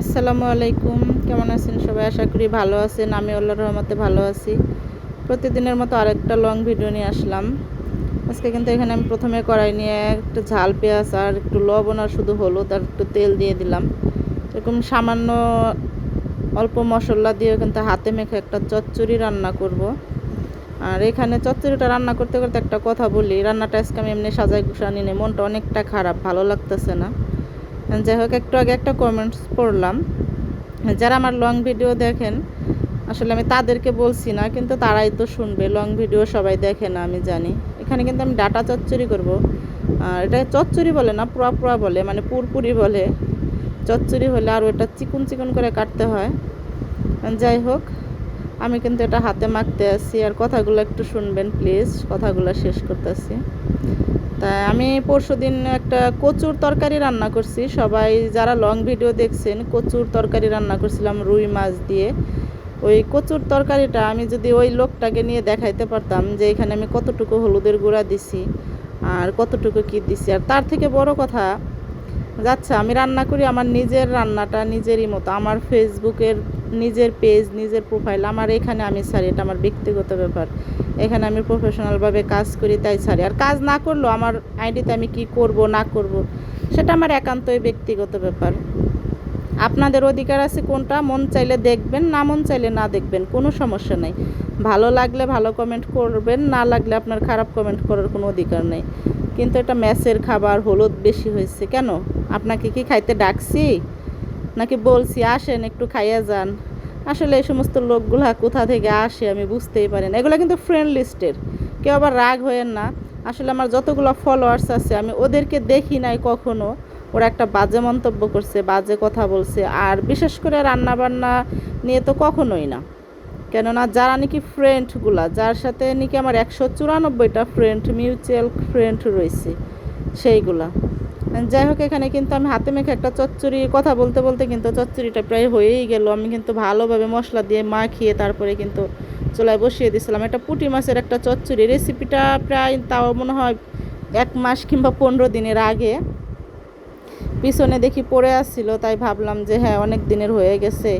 আসসালামু আলাইকুম। কেমন আছেন সবাই? আশা করি ভালো আছেন। আমি আল্লাহর রহমতে ভালো আছি। প্রতিদিনের মতো আরেকটা লং ভিডিও নিয়ে আসলাম। আজকে কিন্তু এখানে আমি প্রথমে কড়াই নিয়ে একটু ঝাল, পেঁয়াজ আর একটু লবণ আর শুধু হলুদ আর একটু তেল দিয়ে দিলাম। এরকম সামান্য অল্প মশলা দিয়ে কিন্তু হাতে মেখে একটা চচ্চড়ি রান্না করব। আর এখানে চচ্চড়িটা রান্না করতে করতে একটা কথা বলি। রান্নাটা আজকে আমি এমনি সাজাই গুছানি নেই। মনটা অনেকটা খারাপ, ভালো লাগতেছে না। যাই হোক, একটু আগে একটা কমেন্টস পড়লাম। যারা আমার লং ভিডিও দেখেন, আসলে আমি তাদেরকে বলছি না, কিন্তু তারাই তো শুনবে। লং ভিডিও সবাই দেখে না, আমি জানি। এখানে কিন্তু আমি ডাটা চচ্চড়ি করব। এটা চচ্চড়ি বলে না পুরা পুরা বলে মানে পুরপুরি বলে। চচ্চড়ি হলে আর ওটা চিকুন চিকুন করে কাটতে হয়। যাই হোক আমি কিন্তু এটা হাতে মাখতে আছি আর কথাগুলো একটু শুনবেন প্লিজ, কথাগুলো শেষ করতেছি। তা আমি পরশু দিন একটা কচুর তরকারি রান্না করছি। সবাই যারা লং ভিডিও দেখছেন, কচুর তরকারি রান্না করছিলাম রুই মাছ দিয়ে। ওই কচুর তরকারিটা আমি যদি ওই লোকটাকে নিয়ে দেখাইতে পারতাম যে এখানে আমি কতটুকু হলুদের গুঁড়া দিছি, আর কতটুকু কী দিছি। আর তার থেকে বড় কথা যাচ্ছে, আমি রান্না করি আমার নিজের রান্নাটা নিজেরই মতো। আমার ফেসবুকের নিজের পেজ নিজের প্রোফাইল আমার এখানে আমি ছাড়ি, এটা আমার ব্যক্তিগত ব্যাপার। এখানে আমি প্রফেশনালভাবে কাজ করি, তাই ছাড়ি। আর কাজ না করলেও আমার আইডিতে আমি কি করব, না করব, সেটা আমার একান্তই ব্যক্তিগত ব্যাপার। আপনাদের অধিকার আছে কোনটা? মন চাইলে দেখবেন, না মন চাইলে না দেখবেন, কোনো সমস্যা নেই। ভালো লাগলে ভালো কমেন্ট করবেন, না লাগলে আপনার খারাপ কমেন্ট করার কোনো অধিকার নেই। কিন্তু এটা ম্যাচের খাবার, হলুদ বেশি হয়েছে, কেন? আপনাকে কি খাইতে ডাকছি? নাকি বলছি, আসেন, একটু খাইয়া যান। আসলে এই সমস্ত লোকগুলা কোথা থেকে আসে আমি বুঝতেই পারি না। এগুলো কিন্তু ফ্রেন্ড লিস্টের কেউ আবার রাগ হয়েন না। আসলে আমার যতগুলো ফলোয়ার্স আছে, আমি ওদেরকে দেখি নাই কখনো। ওরা একটা বাজে মন্তব্য করছে, বাজে কথা বলছে। আর বিশেষ করে রান্না বান্না নিয়ে তো কখনোই না। কেননা যারা নাকি ফ্রেন্ডগুলা যার সাথে নাকি আমার একশো চুরানব্বইটা ফ্রেন্ড মিউচুয়াল ফ্রেন্ড রয়েছে, সেইগুলা। যাই হোক এখানে কিন্তু আমি হাতে মেখে একটা চচ্চড়ি কথা বলতে বলতে কিন্তু চচ্চড়িটা প্রায় হয়েই গেল। আমি কিন্তু ভালোভাবে মশলা দিয়ে মাখিয়ে তারপরে কিন্তু চুলায় বসিয়ে দিয়েছিলাম একটা পুঁটি মাছের একটা চচ্চড়ি। রেসিপিটা প্রায় তাও মনে হয় এক মাস কিংবা পনেরো দিনের আগে। পিছনে দেখি পড়ে আসছিল, তাই ভাবলাম যে হ্যাঁ অনেক দিনের হয়ে গেছে।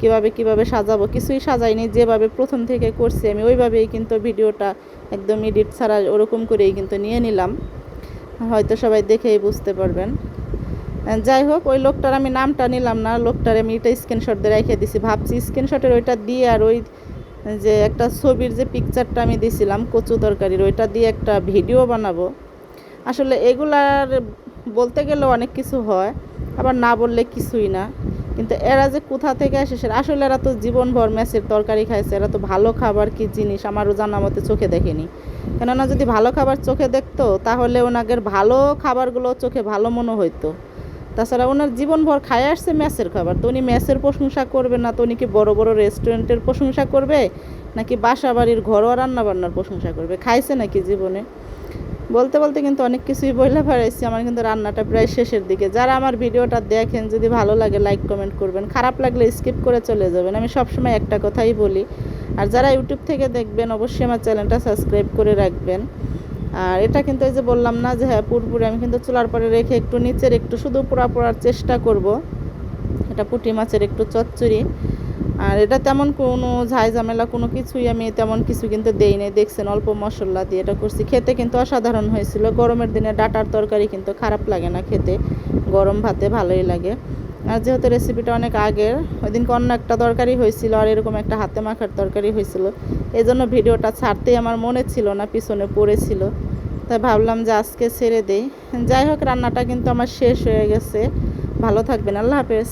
কীভাবে কীভাবে সাজাবো? কিছুই সাজাইনি। যেভাবে প্রথম থেকে করছি আমি, ওইভাবেই কিন্তু ভিডিওটা একদম এডিট ছাড়া ওরকম করেই কিন্তু নিয়ে নিলাম। হয়তো সবাই দেখেই বুঝতে পারবেন। যাই হোক, ওই লোকটার আমি নামটা নিলাম না, লোকটার আমি এটা স্ক্রিনশট দিয়ে রেখে দিছি। ভাবছি স্ক্রিনশটের ওইটা দিয়ে আর ওই, যে একটা ছবির যে পিকচারটা আমি দিছিলাম, কচু তরকারির, ওইটা দিয়ে একটা ভিডিও বানাবো। আসলে এগুলার বলতে গেলে অনেক কিছু হয়, আবার না বললে কিছুই না। কিন্তু এরা যে কোথা থেকে আসে সেটা আসলে এরা তো জীবনভর ম্যাচের তরকারি খাইছে, এরা তো ভালো খাবার কি জিনিস আমারও জানা মতে চোখে দেখেনি। কেননা যদি ভালো খাবার চোখে দেখতো, তাহলে ওনাদের ভালো খাবারগুলো চোখে ভালো মনে হইতো। তাছাড়া ওনার জীবনভর খায় আসছে ম্যাচের খাবার। তো উনি ম্যাচের প্রশংসা করবে না, তো উনি কি বড় বড় রেস্টুরেন্টের প্রশংসা করবে? নাকি বাসা বাড়ির ঘরোয়া রান্নাবান্নার প্রশংসা করবে? খাইছে নাকি জীবনে? বলতে বলতে কিন্তু অনেক কিছুই বইলে ফেরাইছি আমার কিন্তু রান্নাটা প্রায় শেষের দিকে। যারা আমার ভিডিওটা দেখেন, যদি ভালো লাগে লাইক কমেন্ট করবেন। খারাপ লাগলে স্কিপ করে চলে যাবেন। আমি সবসময় একটা কথাই বলি। আর যারা ইউটিউব থেকে দেখবেন, অবশ্যই আমার চ্যানেলটা সাবস্ক্রাইব করে রাখবেন। আর এটা কিন্তু এই যে বললাম না যে হ্যাঁ পুরপুরে আমি কিন্তু চুলার পরে রেখে একটু নিচের একটু শুধু পোড়া পোড়ার চেষ্টা করব। এটা পুঁটি মাছের একটু চচ্চড়ি। আর এটা তেমন কোনো ঝাই ঝামেলা, কোনো কিছুই আমি তেমন কিছু কিন্তু দেই নাই। দেখছেন অল্প মশলা দিয়ে এটা করছি। খেতে কিন্তু অসাধারণ হয়েছিল। গরমের দিনে ডাটার তরকারি কিন্তু খারাপ লাগে না খেতে। গরম ভাতে ভালোই লাগে। আর যেহেতু রেসিপিটা অনেক আগের ওই দিনকে অন্য একটা তরকারি হয়েছিল আর এরকম একটা হাতে মাখার তরকারি হয়েছিল। এই জন্য ভিডিওটা ছাড়তেই আমার মনে ছিল না, পিছনে পড়েছিল। তাই ভাবলাম যে আজকে ছেড়ে দেই। যাই হোক, রান্নাটা কিন্তু আমার শেষ হয়ে গেছে। ভালো থাকবেন। আল্লাহ হাফেজ।